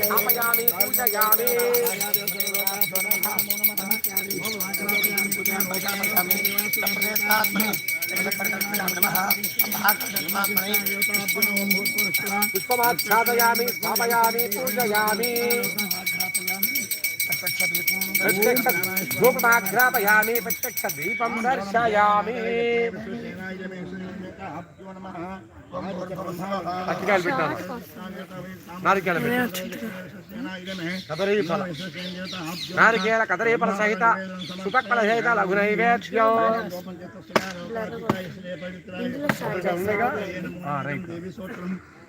स्थापयामि पूजयामि पुष्पमाच्छादयामि स्थापयामि पूजयामि। धूपमाघ्रापयामि प्रत्यक्ष दर्शयामि। అక్కికాయలు పెట్టాను. నారికేళ కదరీఫల నారికేళ కదరీఫల సహిత సుపక్కల సహిత లఘునైవేద్యం రైట్.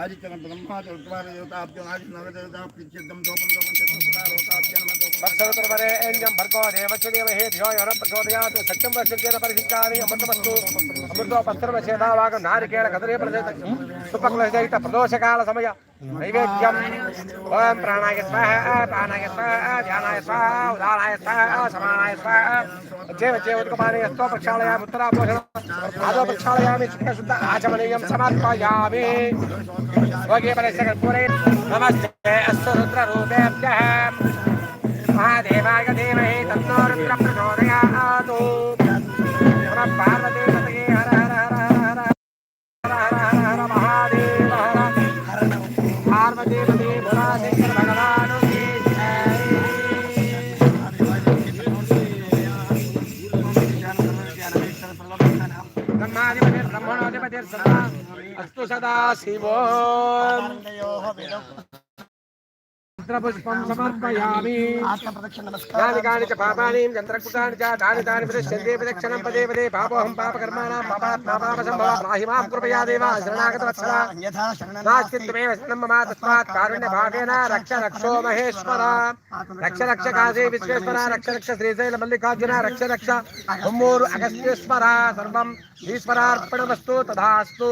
ఆదిత్యం బ్రహ్మాదేవతాభ్యోనాదినవదేవతాప్రిత్యుద్ధం దోపం దోపం చతుర్వరేణ్యం భర్గో దేవచదేవహే ధియో యోన ప్రచోదయాత్ సత్యం పశ్చేత పరిశిష్టాని అమృతమస్తు. అమృతోపస్తర్వ చేదావాగం నారికేణ కదరే ప్రదేశ సుపకుల ప్రదోషకాల సమయ. नैवेद्यम ओम प्राणाय स्वाहा प्राणाय स्वाहा, ध्यानाय स्वाहा उदानाय स्वाहा, समानाय स्वाहा। जेव जेव उत्कमाने स्व प्रक्षालयाम उत्तरा पोषण आदो प्रक्षालयामि शुक्र शुद्ध आचमनीयम समर्पयामि वगे परस्य कर्पूरे नमस्ते, अस्तु रुद्र रूपेभ्यः महादेवाय धीमहि तन्नो रुद्रप्रचोदयातु। अस्तु सदा शिवो पुष्पं समर्पयामि यानि कानि च पापानि यन्त्रकृतानि च तानि तानि प्रदृश्यन्ते प्रदक्षिणं पदे पदे पापोऽहं पापकर्माणां पापात्मा पापसम्भव पाहि मां कृपया देव शरणागतवत्सला नास्ति त्वमेव शरणं मम तस्मात् कारुण्यभावेन रक्ष रक्षो महेश्वर रक्ष रक्ष काशी विश्वेश्वर रक्ष रक्ष श्रीशैल मल्लिकार्जुन रक्ष रक्ष हुम्मूरु अगस्त्येश्वर सर्वम् ईश्वरार्पणमस्तु तथास्तु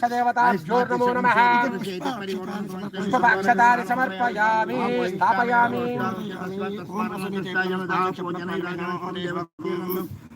सदैवताभ्यो नमो। समर्पयामि स्थापयामि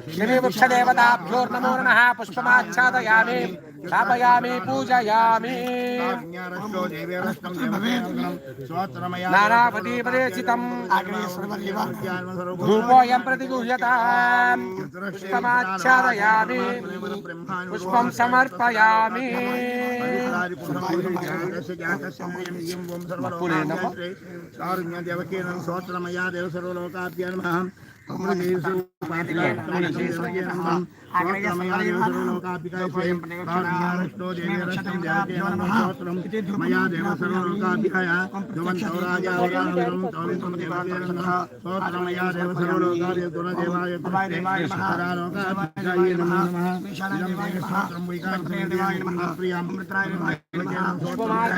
श्रीवृक्षदेवताभ्यो नमो नमः पुष्पमाच्छादयामि स्थापयामि पूजयामि। नानापति प्रदेशितम् धूपोऽयं पुष्पमाच्छादयामि। पुष्पं समर्पयामि। सर्वलोकाभ्य नमः। मया देव सर्वलोकाभिहया ध्रुवन्तो राजावरानुरं तौलिकमतिपादेवनः स्तोत्रमया देव सर्वलोकाभिः गुणदेवाय गुणदेवाय लोकाभिहयाय नमो नमः इदं स्तोत्रं वैकान्तदेवाय नमः प्रियं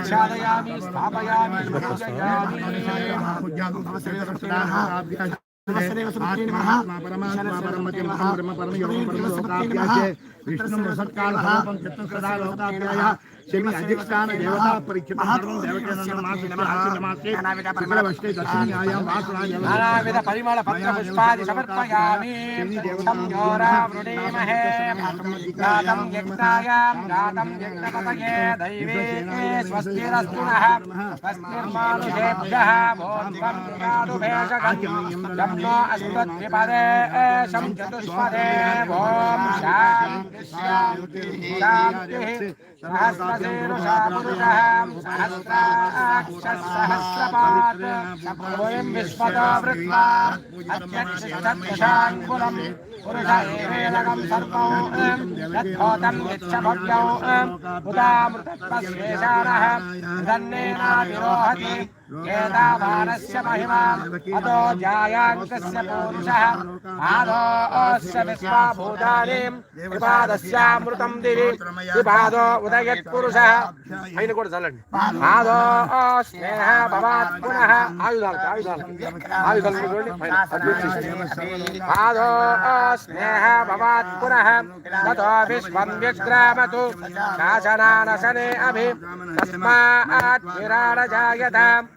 स्थापयामि स्थापयामि पूजयामि पूज्यां तव सेवकस्ताः परमात्मा परमयोगं परमलोकाभ्यासे स्वस्तिरस्तुनः स्वस्तिर्मानुषेभ्यः भोन्वं चतुष्पदे ॐ शान्ति शान्ति शान्तिः సహస్రాక్షः సహస్రపాత్ సప్రభుయం విశ్వతో వృత్వా అత్యక్షిషత్కుశాంకులం పురుష ఏవేదకం సర్వం యద్భూతం యచ్చ భవ్యం ఉదామృతత్వశేషానः वेदाभारस्य महिमाम् अतो जायान्तस्य पूरुषः। आदोऽस्य विश्वा भूतानीम् विपादस्यामृतम् दिवि। विपादो उदयत्पुरुषः। अयिन कोड झालं आदो स्नेह भवात् पुनः। आयुधाल आयुधाल। आयुधाल आदो स्नेह भवात् पुनः। ततो विश्वं व्यक्रामतु शासनानशने अभि। तस्मात् विराड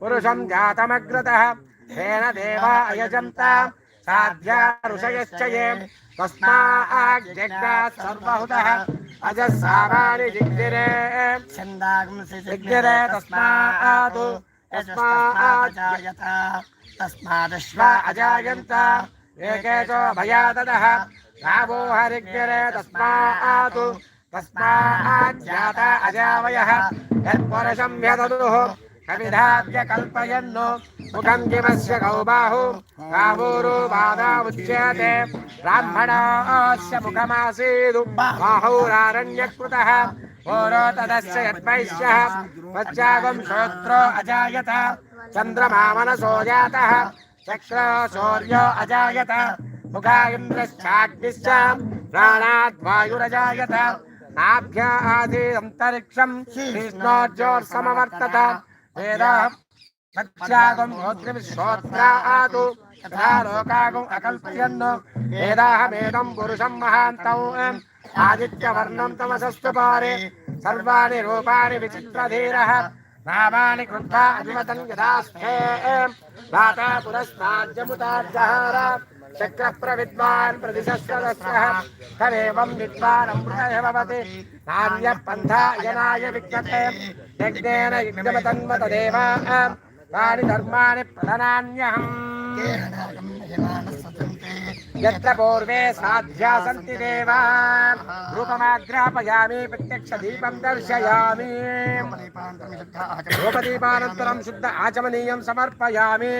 पुरुषं जातमग्रतः। तेन देवा अयजन्ता साध्या ऋषयश्च ये तस्माज्जग्रात् सर्वहुतः तस्मात् अजायन्त। भयाददः। रावो तस्मात् अजावयः। यत्पुरुषं తస్మాత్ తస్మాజ్జాత అజావయः యత్పురుషం వ్యదదుః కవిధాద్య కల్పయన్ను ముఖం కిమస్య కౌబాహు రావూరు బాధాముచ్యతే బ్రాహ్మణస్య ముఖమాసీదు. బాహురారణ్యకృతः. ఓరో తదస్య యద్వైశ్యः. పశ్చాగం శ్రోత్రో అజాయత. చంద్రమా మనసో జాతः. చక్ర సూర్యో అజాయత. ముఖా ఇంద్రశ్చాగ్నిశ్చ ప్రాణాద్వాయురజాయత నాభ్యాధీరంతరిక్షం కృష్ణోజ్యోర్సమవర్తత వేద సత్యాగం శ్రోత్రాతు తథా లోకాగం అకల్పయన్ వేదాహమేదం పురుషం మహాంతం ఆదిత్యవర్ణం తమసస్తు పారే సర్వాణి రూపాణి విచిత్రధీరः నామాని కృత్వా అభిమతం యదాస్థే మాతా పురస్మాజ్యముతార్జహార చక్ర ప్రవిద్వాన్ ప్రతిశస్రదస్యః తదేవం విద్వాన్ అమృతయ భవతి నాణ్య పంథా యనాయ విజ్ఞతే యజ్ఞేన యజ్ఞమతన్మతదేవ తాని ధర్మాణి ప్రధనాన్యహం యత్ర పూర్వే సాధ్యా సంతి దేవా రూపమాగ్రాపయామి ప్రత్యక్ష దీపం దర్శయామి రూపదీపానంతరం శుద్ధ ఆచమనీయం సమర్పయామి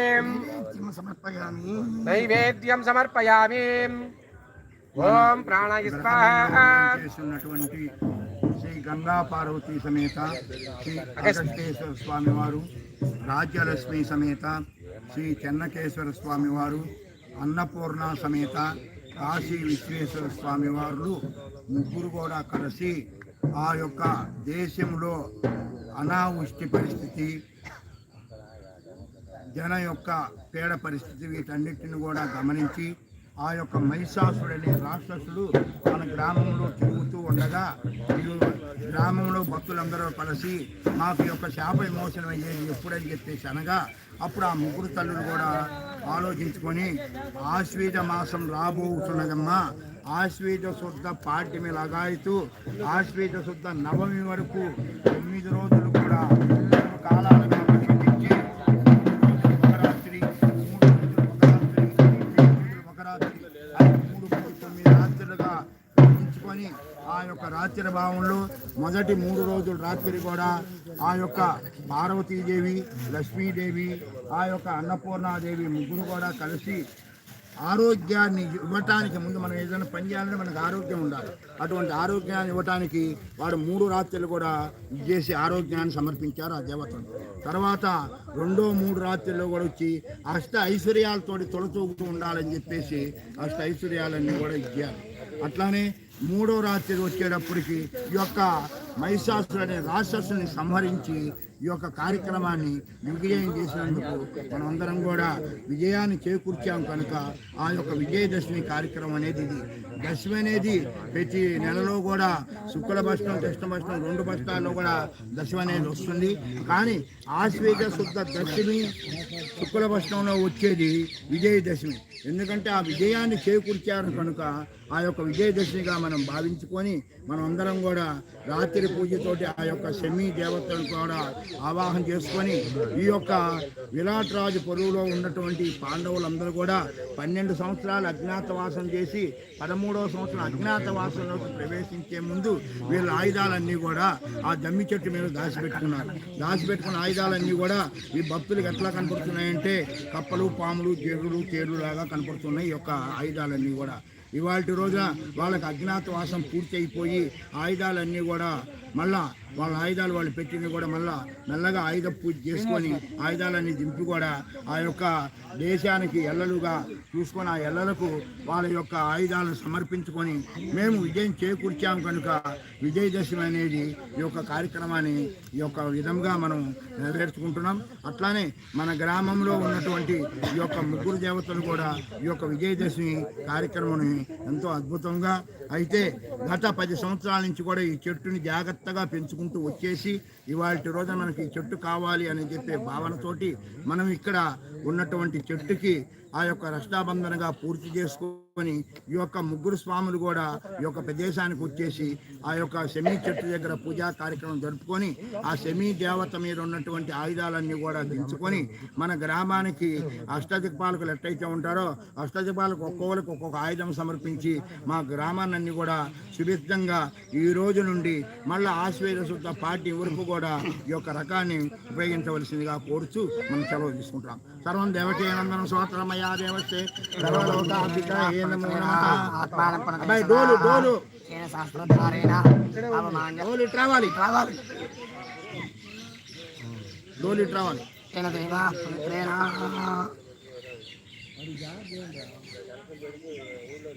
సమర్పయామి నైవేద్యం సమర్పయామి ఓం ప్రాణాయ స్వాహా చేస్తున్నటువంటి శ్రీ గంగా పార్వతీ సమేత శ్రీ అగస్తేశ్వర స్వామి వారు రాజ్యలక్ష్మి సమేత శ్రీ చెన్నకేశ్వర స్వామివారు అన్నపూర్ణ సమేత కాశీ విశ్వేశ్వర స్వామి వారు ముగ్గురు కూడా కలిసి ఆ యొక్క దేశంలో అనావృష్టి పరిస్థితి జన యొక్క పేడ పరిస్థితి వీటన్నిటిని కూడా గమనించి ఆ యొక్క మహిషాసుడు అనే రాక్షసుడు మన గ్రామంలో తిరుగుతూ ఉండగా గ్రామంలో భక్తులందరూ కలిసి మాకు యొక్క శాప విమోచనం అయ్యేది ఎప్పుడని చెప్పేసి అనగా అప్పుడు ఆ ముగ్గురు తల్లులు కూడా ఆలోచించుకొని ఆశ్వీజ మాసం రాబోతున్నదమ్మా. ఆశ్వీజ శుద్ధ పాఠ్యమి లగాయితూ ఆశ్వీజ శుద్ధ నవమి వరకు తొమ్మిది రోజులు కూడా కాలాలుగా యొక్క భావంలో మొదటి మూడు రోజులు రాత్రి కూడా ఆ యొక్క పార్వతీదేవి లక్ష్మీదేవి ఆ యొక్క అన్నపూర్ణాదేవి ముగ్గురు కూడా కలిసి ఆరోగ్యాన్ని ఇవ్వటానికి ముందు మనం ఏదైనా పని చేయాలంటే మనకు ఆరోగ్యం ఉండాలి. అటువంటి ఆరోగ్యాన్ని ఇవ్వటానికి వాడు మూడు రాత్రులు కూడా ఇది చేసి ఆరోగ్యాన్ని సమర్పించారు ఆ దేవతలు. తర్వాత రెండో మూడు రాత్రుల్లో కూడా వచ్చి అష్ట ఐశ్వర్యాలతోటి తొలతూగుతూ ఉండాలని చెప్పేసి అష్ట ఐశ్వర్యాలన్నీ కూడా ఇచ్చారు. అట్లానే మూడో రాత్రి వచ్చేటప్పటికి ఈ యొక్క మహిషాసురు అనే రాక్షసుని సంహరించి ఈ యొక్క కార్యక్రమాన్ని విజయం చేసినందుకు మనమందరం కూడా విజయాన్ని చేకూర్చాం కనుక ఆ యొక్క విజయదశమి కార్యక్రమం అనేది ఇది. దశమి అనేది ప్రతి నెలలో కూడా శుక్ల భస్నం కృష్ణ భస్నం రెండు భస్నాల్లో కూడా దశమి అనేది వస్తుంది. కానీ ఆశ్వేత శుద్ధ దశమి శుక్ల భస్నంలో వచ్చేది విజయదశమి. ఎందుకంటే ఆ విజయాన్ని చేకూర్చారు కనుక ఆ యొక్క విజయదశమిగా మనం భావించుకొని మనం అందరం కూడా రాత్రి పూజతోటి ఆ యొక్క శమీ దేవతలను కూడా ఆవాహన చేసుకొని ఈ యొక్క విరాట్ రాజు పొరువులో ఉన్నటువంటి పాండవులందరూ కూడా పన్నెండు సంవత్సరాలు అజ్ఞాతవాసం చేసి పదమూడవ సంవత్సరం అజ్ఞాతవాసంలోకి ప్రవేశించే ముందు వీళ్ళ ఆయుధాలన్నీ కూడా ఆ దమ్మి చెట్టు మీద దాచిపెట్టుకున్నారు. దాచిపెట్టుకున్న ఆయుధాలన్నీ కూడా ఈ భక్తులకు ఎట్లా కనపడుతున్నాయంటే కప్పలు పాములు జరుగులు చేరులాగా లాగా కనపడుతున్నాయి ఈ యొక్క ఆయుధాలన్నీ కూడా. ఇవాళ రోజున వాళ్ళకి అజ్ఞాతవాసం పూర్తయిపోయి ఆయుధాలన్నీ కూడా మళ్ళా వాళ్ళ ఆయుధాలు వాళ్ళు పెట్టినవి కూడా మళ్ళా మెల్లగా ఆయుధ పూజ చేసుకొని ఆయుధాలన్నీ దింపి కూడా ఆ యొక్క దేశానికి ఎల్లలుగా చూసుకొని ఆ ఎల్లలకు వాళ్ళ యొక్క ఆయుధాలను సమర్పించుకొని మేము విజయం చేకూర్చాము కనుక విజయదశమి అనేది ఈ యొక్క కార్యక్రమాన్ని ఈ యొక్క విధంగా మనం నెరవేర్చుకుంటున్నాం. అట్లానే మన గ్రామంలో ఉన్నటువంటి ఈ యొక్క ముగ్గురు దేవతలు కూడా ఈ యొక్క విజయదశమి కార్యక్రమాన్ని ఎంతో అద్భుతంగా అయితే గత పది సంవత్సరాల నుంచి కూడా ఈ చెట్టుని జాగ్రత్తగా పెంచుకుంటూ వచ్చేసి ఇవాళ రోజున మనకి చెట్టు కావాలి అని చెప్పే భావనతోటి మనం ఇక్కడ ఉన్నటువంటి చెట్టుకి ఆ యొక్క రక్షాబంధనగా పూర్తి చేసుకొని ఈ యొక్క ముగ్గురు స్వాములు కూడా ఈ యొక్క ప్రదేశానికి వచ్చేసి ఆ యొక్క శమీ చెట్టు దగ్గర పూజా కార్యక్రమం జరుపుకొని ఆ శమీ దేవత మీద ఉన్నటువంటి ఆయుధాలన్నీ కూడా దించుకొని మన గ్రామానికి అష్టదిక్పాలకులు ఎట్టయితే ఉంటారో అష్టదిక్పాలకు ఒక్కొక్కరికి ఒక్కొక్క ఆయుధం సమర్పించి మా గ్రామాన్ని కూడా సుభిద్ధంగా ఈ రోజు నుండి మళ్ళా ఆశ్వేద శుద్ధ పార్టీ వరకు కూడా కూడా ఈ యొక్క రకాన్ని ఉపయోగించవలసిందిగా కోరుచు మనం సెలవు తీసుకుంటాం సర్వం దేవకేనందనం నందనం దేవస్తే సర్వలోకాభిత ఏ నమో నమః. అబ్బాయి డోలు డోలు. డోలు ఇటు రావాలి. డోలు ఇటు రావాలి.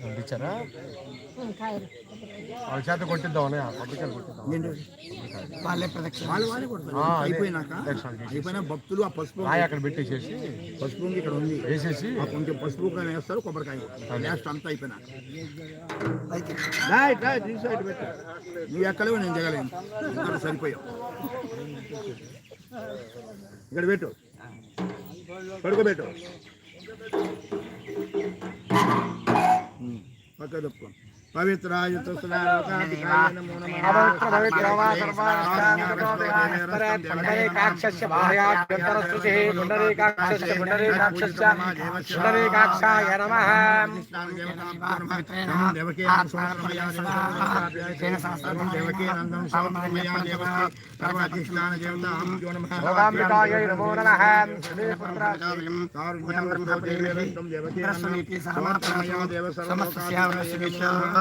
పంపించారా? వాళ్ళ చేత కొట్టిద్దామని పట్టుకెళ్ళి కొట్టిద్దాం? వాళ్ళే ప్రదక్షిణ. అయిపోయినాక. అయిపోయినా భక్తులు ఆ పసుపు అక్కడ పెట్టేసేసి పసుపు ఇక్కడ ఉంది. వేసేసి. ఆ కొంచెం పసుపు కానీ వేస్తారు కొబ్బరికాయ లాస్ట్ అంతా అయిపోయినాక. పెట్టు. నువ్వు ఎక్కలేవు నేను దిగలేను ఇక్కడ సరిపోయావు. ఇక్కడ పెట్టు. పడుకోబెట్టు. பக்கத்து पवित्राय पवित्रभवित्रवाकाक्षस्य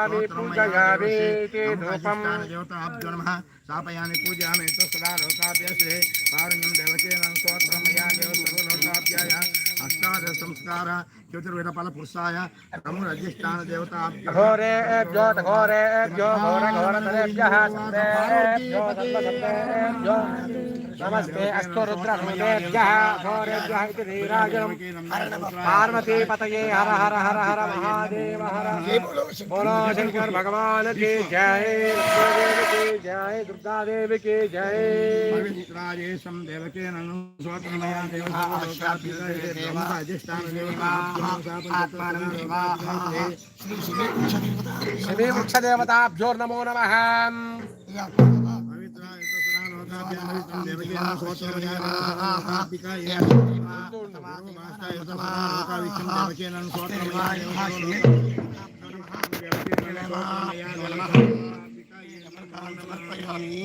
చతురష్టాశనా లోకాధికాయ విపురం దేవతీ మహాకాళీ మహాలక్ష్మీ మహాసరస్వతి దేవతాభ్యో నమః ధూపమాగ్రాపయామి భూత బ్రహ్మ పరిమళపత్ర సూర్యస్య పుష్పాది సమర్పయామి ज्योतिर्वेदपाल रमु देवता घोरे ज्योत घोरे घोर नमस्ते अस्तु रुद्र इति पार्वती पतये हर हर हर हर महादेव हर। बोलो शंकर भगवान की जय जय दुर्गा देव की जय। राजेशम ननु దేవతాభ్యో శమీ వృక్ష దేవతాభ్యోర్నమో నమః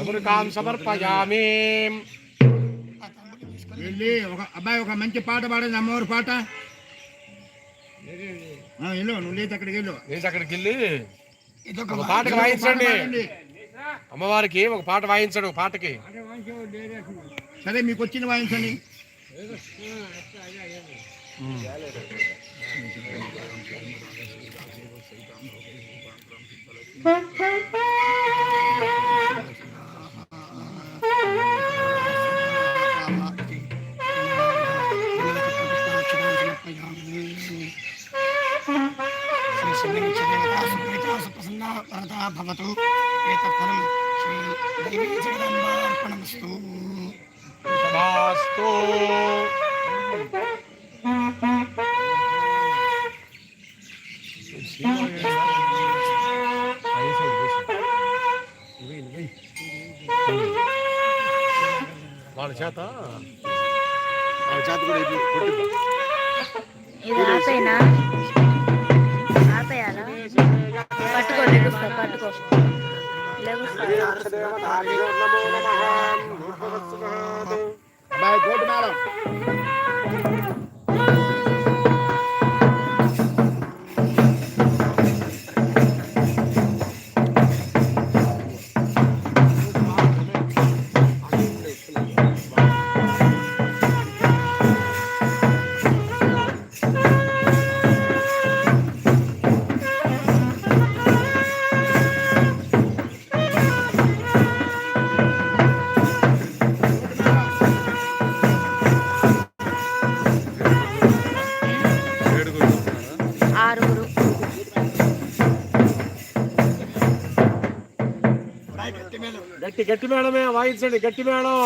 అమృతాం సమర్పయామి వెళ్ళి ఒక అబ్బాయి ఒక మంచి పాట పాడండి అమ్మవారి పాట ఆ, వెళ్ళు నువ్వు లేచి అక్కడికి వెళ్ళు. నేను అక్కడికి వెళ్ళి ఒక పాటకి వాయించండి. అమ్మవారికి ఒక పాట వాయించండి ఒక పాటకి. సరే మీకు వచ్చిన వాయించండి. భవతు ఏతత్ఫలం శ్రీ దేవీ జగదంబార్పణమస్తు శుభాస్తు వాళ్ళ చేత గట్టి మేడమే వాయించండి గట్టి మేడం.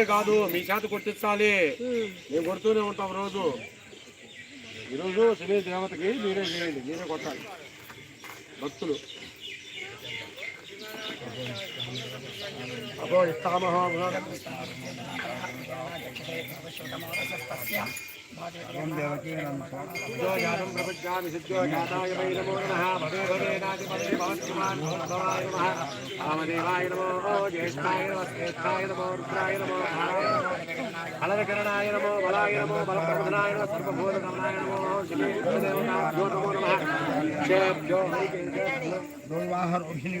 ఎవరైతే కాదు మీ చేత కొట్టించాలి. మేము. కొడుతూనే ఉంటాం రోజు. ఈరోజు శని దేవతకి మీరే చేయండి మీరే కొట్టాలి. భక్తులు. అభో ఇస్తామహో వై నమో జ్యేష్ఠాయ నమః. శ్రేష్ఠాయ నమో రుద్రాయ నమో. బలకరణాయ నమో బలాయ నమో. బలప్రబోధనాయ నమో సర్వభూతకమనాయ నమో. శ్రీదేవతాభ్యో నమో నమః. క్షేభ్యో నిర్వాహ రోహిణి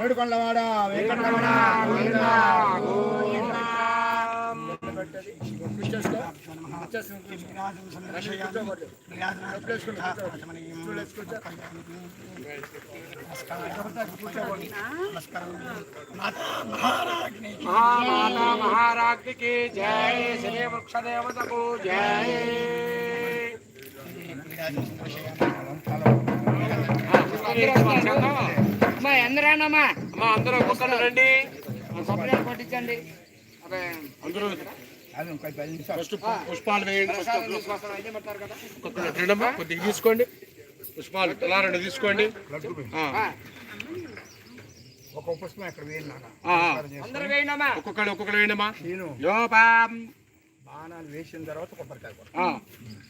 ఏడుకొండవాడ వెంకటరమణ మహామాత మహారాజ్ఞికి జయ శ్రీ వృక్ష దేవతకు జయ చంద్రశేఖర అందరూ ఒక్కొక్కరు రండి. సపరేట్ అందరూ పుష్పాలు వేయండి. కొద్దిగా తీసుకోండి. పుష్పాలు ఇలా తీసుకోండి. ఒక్కొక్క పుష్పం ఇక్కడ వేయండి ఒక్కొక్కడు ఒక్కొక్కడు వేయండి అమ్మా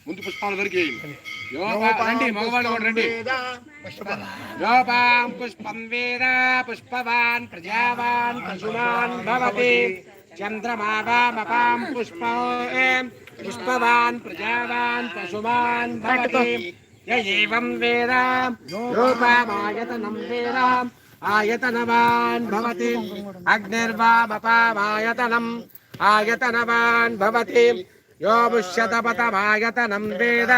ముందు పుష్పాలు దొరికి మగవాళ్ళు రండి. పుష్పం వేద పుష్పవాన్ ప్రజావాన్ పశువాన్ భవతి. చంద్రమాపాం పుష్ప పుష్పవాన్ ప్రజావాన్ పశువాన్ భవతి. ఏం వేదాయతనం వేద. ఆయతనవాన్ భవతి. అగ్నిర్వామపామాయతనం. आयतनवान् भवति। यो मुष्यतपतमायतनं वेद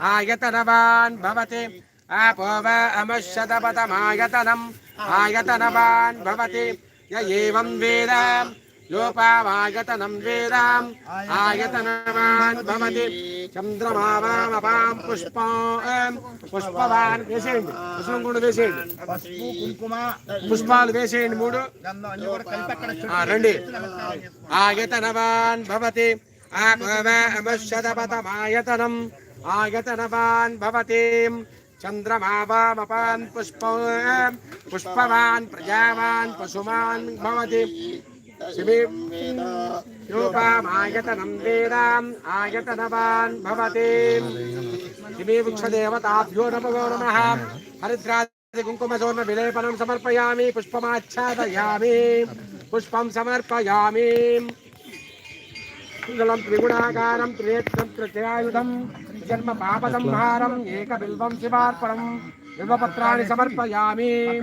आयतनवान् भवति। आपो वा अमश्यतपतमायतनम् आयतनवान् भवति। य एवं वेद योपामायतनं वेद आयतनवान् भवति चन्द्रमा वामपां पुष्प పుష్పవాన్ వేసేయండి పుష్పం కూడా వేసేయండి పసుపు కుంకుమ పుష్పాలు వేసేయండి మూడు గంధం అన్ని కూడా కలిపి అక్కడ ఆ, రండి ఆయతనవాన్ భవతి అమశ్యతపతమాయతనం ఆయతనవాన్ భవతి చంద్రమావామపాన్ పుష్ప పుష్పవాన్ ప్రజావాన్ పశుమాన్ భవతి शिबिरूपामायतनं वेदाम् आयतनवान् भवति। शिबिवृक्षदेवताभ्यो नमो समर्पयामि, पुष्पमाच्छादयामि समर्पयामि। जन्म पापसंहारम् एकबिल्वं शिवार्पणं, बिल्वपत्राणि समर्पयामि।